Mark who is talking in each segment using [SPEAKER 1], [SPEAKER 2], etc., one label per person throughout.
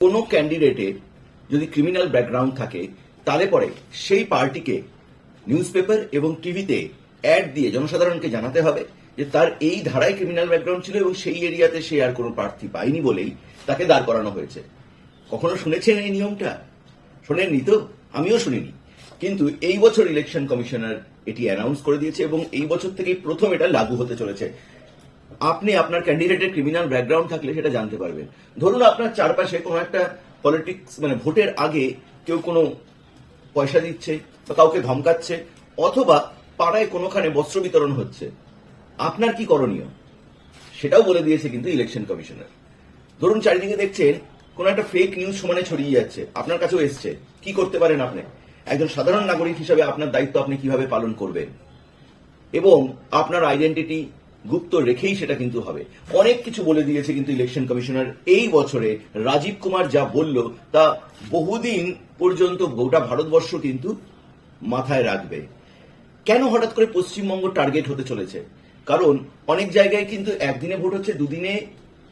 [SPEAKER 1] কোনো ক্যান্ডিডেটের যদি ক্রিমিনাল ব্যাকগ্রাউন্ড থাকে, তাহলে পরে সেই পার্টিকে নিউজ পেপার এবং টিভিতে অ্যাড দিয়ে জনসাধারণকে জানাতে হবে যে তার এই ধারায় ক্রিমিনাল ব্যাকগ্রাউন্ড ছিল এবং সেই এরিয়াতে সে আর কোনো প্রার্থী পায়নি বলেই তাকে দাঁড় করানো হয়েছে। কখনো শুনেছেন এই নিয়মটা? শোনেননি তো? আমিও শুনিনি। কিন্তু এই বছর ইলেকশন কমিশনার এটি অ্যানাউন্স করে দিয়েছে এবং এই বছর থেকেই প্রথম এটা লাগু হতে চলেছে। আপনি আপনার ক্যান্ডিডেটের ক্রিমিনাল ব্যাকগ্রাউন্ড থাকলে সেটা জানতে পারবেন। ধরুন আপনার চারপাশে কোনো একটা পলিটিক্স মানে ভোটের আগে কেউ কোনো পয়সা দিচ্ছে বা কাউকে ধমকাচ্ছে, অথবা পাড়ায় কোনোখানে বস্ত্র বিতরণ হচ্ছে। আপনার কি করণীয়? সেটাও বলে দিয়েছে কিন্তু ইলেকশন কমিশনার ধরুন চারিদিকে দেখছেন, কোন একটা ফেক নিউজ সমানে ছড়িয়ে যাচ্ছে। আপনার কাছেও এসছে। কি করতে পারেন আপনি? একজন সাধারণ নাগরিক হিসাবে আপনার দায়িত্ব আপনি কীভাবে পালন করবেন? এবং আপনার আইডেন্টিটি গুপ্ত রেখেই সেটা কিন্তু হবে। অনেক কিছু বলে দিয়েছে কিন্তু ইলেকশন কমিশনার এই বছরে রাজীব কুমার যা বলল, তা বহুদিন পর্যন্ত গোটা ভারতবর্ষ কিন্তু মাথায় রাখবে। কেন হঠাৎ করে পশ্চিমবঙ্গ টার্গেট হতে চলেছে? কারণ অনেক জায়গায় কিন্তু একদিনে ভোট হচ্ছে দুদিনে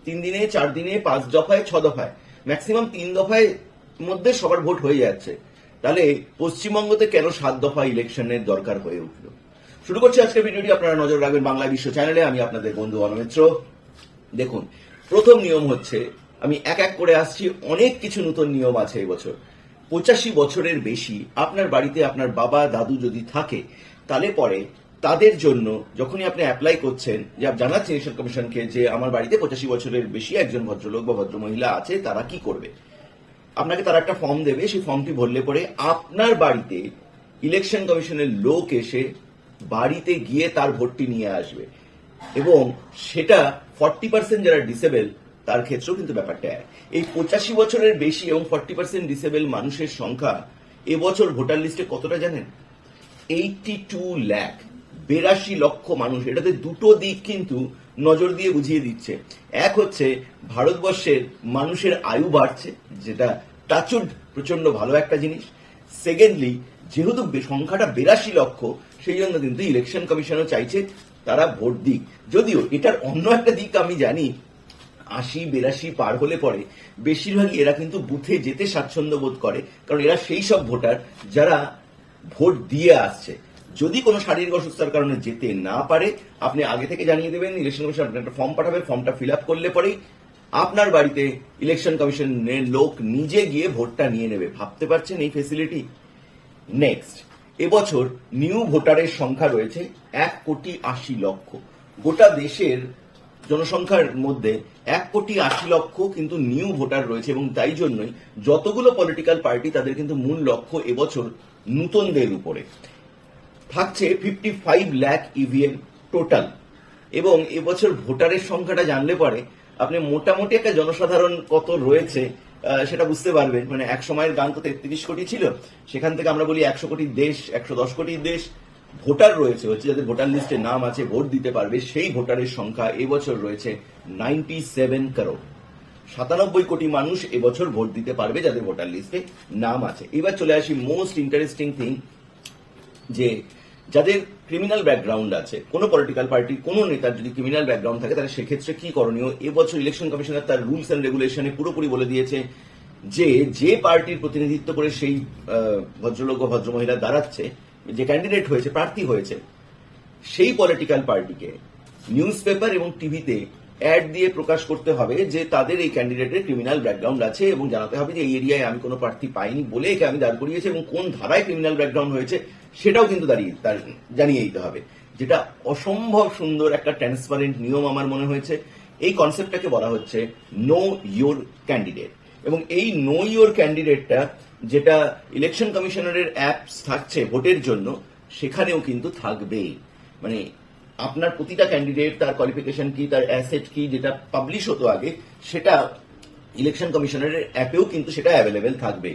[SPEAKER 1] তিন দিনে চার দিনে পাঁচ দফায়, ছ দফায়। ম্যাক্সিমাম তিন দফায় মধ্যে সবার ভোট হয়ে যাচ্ছে। তাহলে পশ্চিমবঙ্গতে কেন সাত দফা ইলেকশনের দরকার হয়ে উঠল? শুরু করছি আজকের ভিডিওটি। আপনারা নজর রাখবেন বাংলা বিশ্ব চ্যানেলে। আমি আপনাদের বন্ধু অনমিত্র দেখুন, প্রথম নিয়ম হচ্ছে, আমি এক এক করে আসছি, অনেক কিছু নতুন নিয়ম আছে এবছর পঁচাশি বছরের বেশি আপনার বাড়িতে আপনার বাবা, দাদু যদি থাকে, তাহলে পরে তাদের জন্য যখনই আপনি অ্যাপ্লাই করছেন, যে জানাচ্ছেন ইলেকশন কমিশনকে যে আমার বাড়িতে পঁচাশি বছরের বেশি একজন ভদ্রলোক বা ভদ্রমহিলা আছে, তারা কি করবে? আপনাকে তারা একটা ফর্ম দেবে। সেই ফর্মটি ভরলে পরে আপনার বাড়িতে ইলেকশন কমিশনের লোক এসে বাড়িতে গিয়ে তার ভোটটি নিয়ে আসবে। এবং সেটা ফর্টি পার্সেন্ট যারা ডিসেবল তার ক্ষেত্রেও কিন্তু ব্যাপারটা এক। এই পঁচাশি বছরের বেশি এবং ফর্টি পার্সেন্ট ডিসেবল মানুষের সংখ্যা এবছর ভোটার লিস্টে কতটা জানেন? এইটি টু ল্যাক বেরাশি লক্ষ মানুষ। এটাতে দুটো দিক কিন্তু নজর দিয়ে বুঝিয়ে দিচ্ছে। এক হচ্ছে ভারতবর্ষের মানুষের আয়ু বাড়ছে, যেটা টাচুড প্রচণ্ড ভালো একটা জিনিস। সেকেন্ডলি যেহেতু সংখ্যাটা বেরাশি লক্ষ সেই জন্য কিন্তু ইলেকশন কমিশনও চাইছে, তারা ভোট দিক। যদিও এটার অন্য একটা দিক আমি জানি, আশি বেরাশি পার হলে পরে বেশিরভাগই এরা কিন্তু বুথে যেতে স্বাচ্ছন্দ্য বোধ করে, কারণ এরা সেই সব ভোটার যারা ভোট দিয়ে আসছে। যদি কোনো শারীরিক অসুস্থতার কারণে যেতে না পারে, আপনি আগে থেকে জানিয়ে দেবেন ইলেকশন কমিশন আপনার একটা ফর্ম পাঠাবে ফর্মটা ফিল আপ করলে পরেই আপনার বাড়িতে ইলেকশন কমিশনের লোক নিজে গিয়ে ভোটটা নিয়ে নেবে। ভাবতে পারছেন এই ফেসিলিটি নেক্সট এবছর নিউ ভোটারের সংখ্যা রয়েছে এক কোটি আশি লক্ষ। গোটা দেশের জনসংখ্যার মধ্যে এক কোটি আশি লক্ষ কিন্তু নিউ ভোটার রয়েছে এবং তাই জন্যই যতগুলো পলিটিক্যাল পার্টি তাদের কিন্তু মূল লক্ষ্য এবছর নূতনদের উপরে। থাকছে fifty five lakh EVM total এবং এবছর ভোটারের সংখ্যাটা জানলে পরে আপনি মোটামুটি একটা জনসাধারণ কত রয়েছে সেটা বুঝতে পারবেন। মানে এক সময়ের গান তো তেত্রিশ কোটি ছিল, সেখান থেকে আমরা বলি একশো কোটি দেশ, একশো দশ কোটি দেশ ভোটার রয়েছে। হচ্ছে যাদের ভোটার লিস্টে নাম আছে, ভোট দিতে পারবে, সেই ভোটারের সংখ্যা এবছর রয়েছে নাইনটি সেভেন করোড় সাতানব্বই কোটি মানুষ এবছর ভোট দিতে পারবে যাদের ভোটার লিস্টে নাম আছে। এবার চলে আসি মোস্ট ইন্টারেস্টিং থিং যে যাদের ক্রিমিনাল ব্যাকগ্রাউন্ড আছে, কোনো পলিটিক্যাল পার্টি কোনো নেতার যদি ক্রিমিনাল ব্যাকগ্রাউন্ড থাকে, তাহলে সেক্ষেত্রে কি করণীয়? এবছর ইলেকশন কমিশনার তার রুলস অ্যান্ড রেগুলেশনে পুরোপুরি বলে দিয়েছে যে যে পার্টির প্রতিনিধিত্ব করে সেই ভদ্রলোক ভদ্রমহিলা দাঁড়াচ্ছে, যে ক্যান্ডিডেট হয়েছে, প্রার্থী হয়েছে, সেই পলিটিক্যাল পার্টিকে নিউজ পেপার এবং টিভিতে অ্যাড দিয়ে প্রকাশ করতে হবে যে তাদের এই ক্যান্ডিডেটের ক্রিমিনাল ব্যাকগ্রাউন্ড আছে এবং জানাতে হবে যে এই এরিয়ায় আমি কোনো প্রার্থী পাইনি বলে একে আমি দাঁড় করিয়েছি এবং কোন ধারায় ক্রিমিনাল ব্যাকগ্রাউন্ড হয়েছে সেটাও কিন্তু দাঁড়িয়ে জানিয়ে দিতে হবে। যেটা অসম্ভব সুন্দর একটা ট্রান্সপারেন্ট নিয়ম আমার মনে হয়েছে। এই কনসেপ্টটাকে বলা হচ্ছে নো ইয়োর ক্যান্ডিডেট এবং এই নো ইয়োর ক্যান্ডিডেটটা যেটা ইলেকশন কমিশনারের অ্যাপস থাকছে ভোটের জন্য, সেখানেও কিন্তু থাকবেই। মানে আপনার প্রতিটা ক্যান্ডিডেট তার কোয়ালিফিকেশন কি, তার অ্যাসেট কি, যেটা পাবলিশ হতো আগে, সেটা ইলেকশন কমিশনারের অ্যাপেও কিন্তু সেটা অ্যাভেলেবেল থাকবে।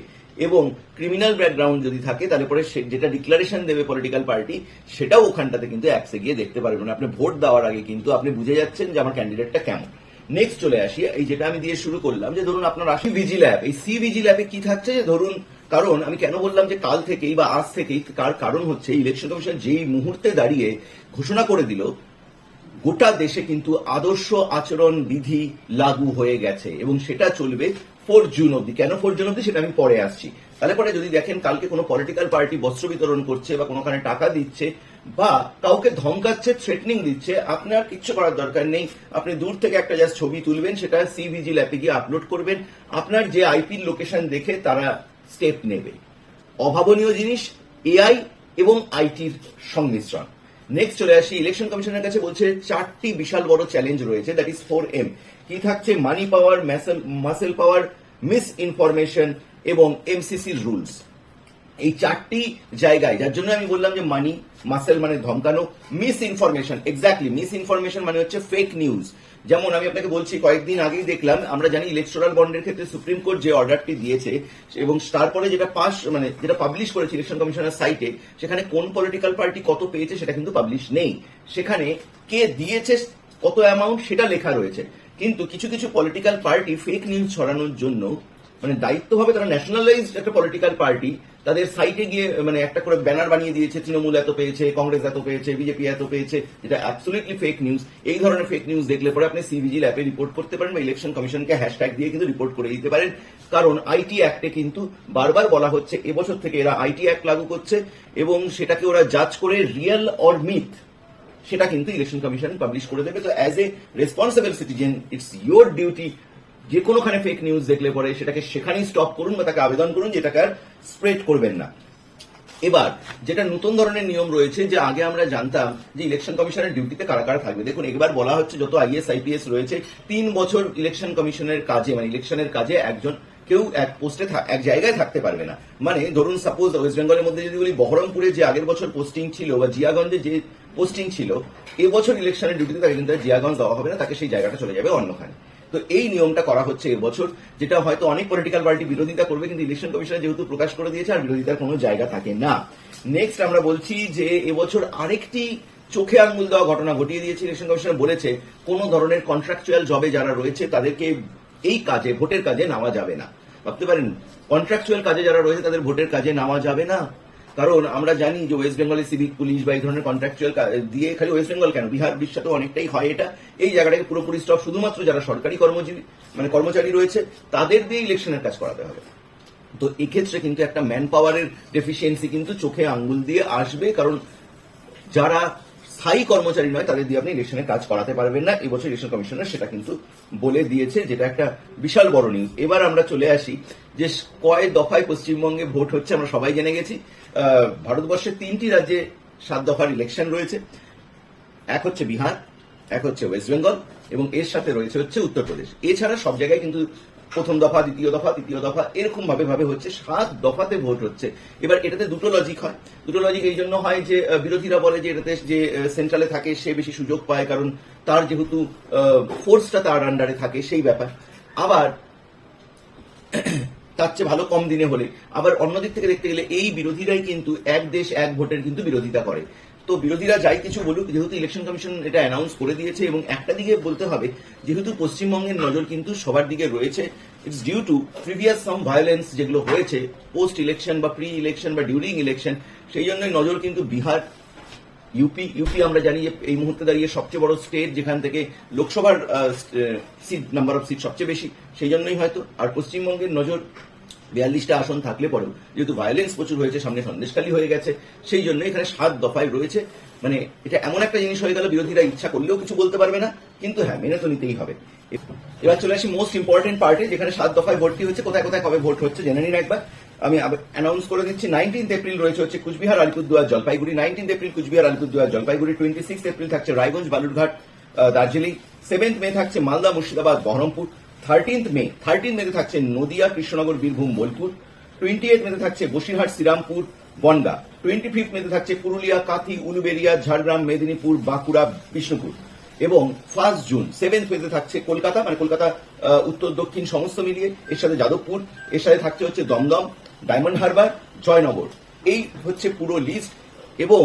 [SPEAKER 1] এবং ক্রিমিনাল ব্যাকগ্রাউন্ড যদি থাকে, তাহলে পরে যেটা ডিক্লারেশন দেবে পলিটিক্যাল পার্টি সেটাও ওখানটাতে কিন্তু অ্যাপসে গিয়ে দেখতে পারবেন। আপনি ভোট দেওয়ার আগে কিন্তু আপনি বুঝে যাচ্ছেন যে আমার ক্যান্ডিডেটটা কেমন। নেক্সট চলে আসি, এই যেটা আমি দিয়ে শুরু করলাম, যে ধরুন আপনার আসি ভিজিল অ্যাপ এই সি ভিজিল অ্যাপে কি থাকছে? যে ধরুন কারণ আমি কেন বললাম যে কাল থেকেই বা আজ থেকেই কার কারণ হচ্ছে ইলেকশন কমিশন যেই মুহূর্তে দাঁড়িয়ে ঘোষণা করে দিল, গোটা দেশে কিন্তু আদর্শ আচরণ বিধি লাগু হয়ে গেছে এবং সেটা চলবে ফোর জুন অবধি। কেন ফোর জুন অবধি সেটা আমি পরে আসছি। তাহলে পরে যদি দেখেন কালকে কোনো পলিটিক্যাল পার্টি বস্ত্র বিতরণ করছে বা কোনোখানে টাকা দিচ্ছে বা কাউকে ধমকাচ্ছে থ্রেটনিং দিচ্ছে, আপনার কিচ্ছু করার দরকার নেই। আপনি দূর থেকে একটা জাস্ট ছবি তুলবেন, সেটা সিভিজি ল্যাপে গিয়ে আপলোড করবেন। আপনার যে আইপি লোকেশন দেখে তারা স্টেপ নেবে। অভাবনীয় জিনিস এআই এবং আইটির সংমিশ্রণ। নেক্সট চলে আসি ইলেকশন কমিশনের কাছে বলছে, চারটি বিশাল বড় চ্যালেঞ্জ রয়েছে দ্যাট ইজ ফোর এম কি থাকছে? Money power muscle power misinformation এবং এমসিসির রুলস এই চারটি জায়গায়, যার জন্য আমি বললাম যে মানি মাসেল মানে ধমকানো misinformation exactly misinformation মানে হচ্ছে ফেক নিউজ যেমন আমি আপনাকে বলছি, কয়েকদিন আগেই দেখলাম, আমরা জানি ইলেকট্রাল বন্ডের ক্ষেত্রে সুপ্রিম কোর্ট যে অর্ডারটি দিয়েছে, এবং তারপরে যেটা পাস মানে যেটা পাবলিশ করেছে ইলেকশন কমিশনের সাইটে সেখানে কোন পলিটিক্যাল পার্টি কত পেয়েছে সেটা কিন্তু পাবলিশ নেই। সেখানে কে দিয়েছে, কত অ্যামাউন্ট সেটা লেখা রয়েছে। কিন্তু কিছু কিছু পলিটিক্যাল পার্টি ফেক নিউজ ছড়ানোর জন্য মানে দায়িত্বভাবে তারা ন্যাশনালাইজ একটা পলিটিক্যাল পার্টি তাদের সাইটে গিয়ে মানে একটা করে ব্যানার বানিয়ে দিয়েছে, তৃণমূল এত পেয়েছে, কংগ্রেস এত পেয়েছে বিজেপি এত পেয়েছে, যেটা অ্যাবসলিটলি ফেক নিউজ এই ধরনের ফেক নিউজ দেখলে পরে আপনি সিভিজি ল্যাপে রিপোর্ট করতে পারেন বা ইলেকশন কমিশনকে হ্যাশট্যাগ দিয়ে কিন্তু রিপোর্ট করে দিতে পারেন। কারণ আইটি অ্যাক্টে কিন্তু বারবার বলা হচ্ছে, এবছর থেকে এরা আইটি অ্যাক্ট লাগু করছে এবং সেটাকে ওরা জাজ করে রিয়েল অর মিথ সেটা কিন্তু ইলেকশন কমিশন পাবলিশ করে দেবে। তো as a responsible citizen it's your duty যে কোনোখানে ফেক নিউজ দেখলে পরে সেটাকে সেখানেই স্টপ করুন বা তাকে আবেদন করুন যেটাকে আর স্প্রেড করবেন না। এবার, যেটা নতুন ধরনের নিয়ম রয়েছে যে আগে আমরা জানতাম যে ইলেকশন কমিশনের ডিউটিতে কারা কারা থাকবে। দেখুন, এবার বলা হচ্ছে যত আইএস আইপিএস রয়েছে, তিন বছর ইলেকশন কমিশনের কাজে মানে ইলেকশনের কাজে একজন কেউ এক পোস্টে এক জায়গায় থাকতে পারবে না। মানে ধরুন সাপোজ ওয়েস্ট বেঙ্গলের মধ্যে যদি বলি, বহরমপুরে যে আগের বছর পোস্টিং ছিল বা জিয়াগঞ্জে যে পোস্টিং ছিল এবছর ইলেকশনের ডিউটিতে তাকে কিন্তু জিয়াগঞ্জ দেওয়া হবে না, তাকে সেই জায়গাটা চলে যাবে অন্যখানে। তো এই নিয়মটা করা হচ্ছে এবছর যেটা হয়তো অনেক পলিটিক্যাল পার্টি বিরোধিতা করবে, কিন্তু ইলেকশন কমিশন যেহেতু প্রকাশ করে দিয়েছে, আর বিরোধিতার কোনো জায়গা থাকে না। নেক্সট আমরা বলছি যে এবছর আরেকটি চোখে আঙ্গুল দেওয়া ঘটনা ঘটিয়ে দিয়েছে ইলেকশন কমিশন বলেছে কোন ধরনের কন্ট্রাকচুয়াল জবে যারা রয়েছে, তাদেরকে এই কাজে, ভোটের কাজে নেওয়া যাবে না। ভাবতে পারেন কন্ট্রাকচুয়াল কাজে যারা রয়েছে, তাদের ভোটের কাজে নেওয়া যাবে না? কারণ আমরা জানি যে ওয়েস্ট বেঙ্গলের সিভিক পুলিশ বা এই ধরনের কন্ট্রাকচুয়াল দিয়ে খালি ওয়েস্ট বেঙ্গল কেন? বিহার বিশ্বতেও অনেকটাই হয় এটা। এই জায়গাটাকে পুরোপুরি স্টপ শুধুমাত্র যারা সরকারি কর্মজীবী মানে কর্মচারী রয়েছে, তাদের দিয়ে ইলেকশনের কাজ করাতে হবে। তো এক্ষেত্রে কিন্তু একটা ম্যান পাওয়ারের ডেফিসিয়েন্সি কিন্তু চোখে আঙ্গুল দিয়ে আসবে, কারণ যারা স্থায়ী কর্মচারী নয়, তাদের দিয়ে আপনি ইলেকশনের কাজ করাতে পারবেন না। এবছর ইলেকশন কমিশনার সেটা কিন্তু বলে দিয়েছে, যেটা একটা বিশাল বড় নিউজ এবার আমরা চলে আসি, যে কয় দফায় পশ্চিমবঙ্গে ভোট হচ্ছে আমরা সবাই জেনে গেছি। ভারতবর্ষের তিনটি রাজ্যে সাত দফার ইলেকশন রয়েছে। এক হচ্ছে বিহার, এক হচ্ছে ওয়েস্ট বেঙ্গল এবং এর সাথে রয়েছে হচ্ছে উত্তরপ্রদেশ। এছাড়া সব জায়গায় কিন্তু প্রথম দফা, দ্বিতীয় দফা, তৃতীয় দফা এরকম ভাবে ভাবে হচ্ছে। সাত দফাতে ভোট হচ্ছে। এবার এটাতে দুটো লজিক হয়। দুটো লজিক এই জন্য হয় যে বিরোধীরা বলে যে এটাতে যে সেন্ট্রালে থাকে সে বেশি সুযোগ পায় কারণ তার যেহেতু ফোর্সটা তার আন্ডারে থাকে, সেই ব্যাপার। আবার তার চেয়ে ভালো কম দিনে হলে। আবার অন্যদিক থেকে দেখতে গেলে এই বিরোধীরাই কিন্তু এক দেশ, এক ভোটের কিন্তু বিরোধিতা করে। তো বিরোধীরা যাই কিছু বলুক, যেহেতু ইলেকশন কমিশন এটা অ্যানাউন্স করে দিয়েছে এবং একটা দিকে বলতে হবে, যেহেতু পশ্চিমবঙ্গের নজর কিন্তু সবার দিকে রয়েছে it's due to previous some violence যেগুলো হয়েছে পোস্ট ইলেকশন বা প্রি ইলেকশন বা ডিউরিং ইলেকশন সেই জন্যই নজর কিন্তু বিহার ইউপি ইউপি আমরা জানি যে এই মুহূর্তে দাঁড়িয়ে সবচেয়ে বড় স্টেট যেখান থেকে লোকসভার সিট নাম্বার অফ সিট সবচেয়ে বেশি, সেই জন্যই হয়তো। আর পশ্চিমবঙ্গের নজর বিয়াল্লিশটা আসন থাকলে পরেও, যেহেতু ভায়োলেন্স প্রচুর হয়েছে, সামনে সন্দেশকালী হয়ে গেছে, সেই জন্য এখানে সাত দফায় রয়েছে। মানে এটা এমন একটা জিনিস হয়ে গেল, বিরোধীরা ইচ্ছা করলেও কিছু বলতে পারবে না, কিন্তু হ্যাঁ মেনে তো নিতেই হবে। এবার চলে আসি মোস্ট ইম্পর্টেন্ট পার্টি যেখানে সাত দফায় ভর্তি হচ্ছে, কোথায় কোথায় কবে ভোট হচ্ছে, জেনে নিন একবার। আমি অ্যানাউন্স করে দিচ্ছি নাইনটিন্থ এপ্রিল রয়েছে হচ্ছে Coochbehar, Alipurduar, Jalpaiguri. Nineteenth April Coochbehar, Alipurduar, Jalpaiguri. Twenty six April থাকছে রায়গঞ্জ, বালুরঘাট দার্জিলিং। সেভেন্থ মে থাকছে Malda, Murshidabad, Baharampur. Thirteenth May thirteen মেতে থাকছে নদিয়া, কৃষ্ণনগর, বীরভূম, বোলপুর। টোয়েন্টি এইট মেতে থাকছে বসিরহাট, শ্রীরামপুর, বনগা। টোয়েন্টি ফিফথ মেতে থাকছে পুরুলিয়া, কাথি, উলুবেরিয়া, ঝাড়গ্রাম, মেদিনীপুর, বাঁকুড়া, বিষ্ণুপুর। এবং ফার্স্ট জুন সেভেন্থ মেতে থাকছে কলকাতা মানে কলকাতা উত্তর, দক্ষিণ, সমস্ত মিলিয়ে। এর সাথে যাদবপুর। এর সাথে থাকছে হচ্ছে দমদম ডায়মন্ড হারবার, জয়নগর। এই হচ্ছে পুরো লিস্ট এবং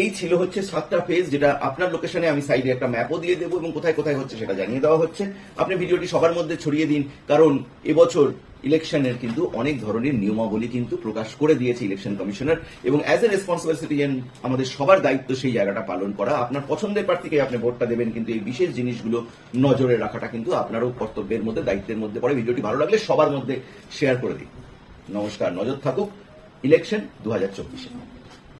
[SPEAKER 1] এই ছিল হচ্ছে সাতটা ফেজ যেটা আপনার লোকেশনে আমি সাইডে একটা ম্যাপও দিয়ে দেবো এবং কোথায় কোথায় হচ্ছে সেটা জানিয়ে দেওয়া হচ্ছে। আপনি ভিডিওটি সবার মধ্যে ছড়িয়ে দিন, কারণ এবছর ইলেকশনের কিন্তু অনেক ধরনের নিয়মাবলী কিন্তু প্রকাশ করে দিয়েছে ইলেকশন কমিশনার এবং অ্যাজ এ রেসপন্সিবল সিটিজেন আমাদের সবার দায়িত্ব সেই জায়গাটা পালন করা। আপনার পছন্দের প্রার্থীকে আপনি ভোটটা দেবেন, কিন্তু এই বিশেষ জিনিসগুলো নজরে রাখাটা কিন্তু আপনারও কর্তব্যের মধ্যে, দায়িত্বের মধ্যে পড়ে। ভিডিওটি ভালো লাগলে সবার মধ্যে শেয়ার করে দিন। নমস্কার নজর থাকুক ইলেকশন দু হাজার চব্বিশে।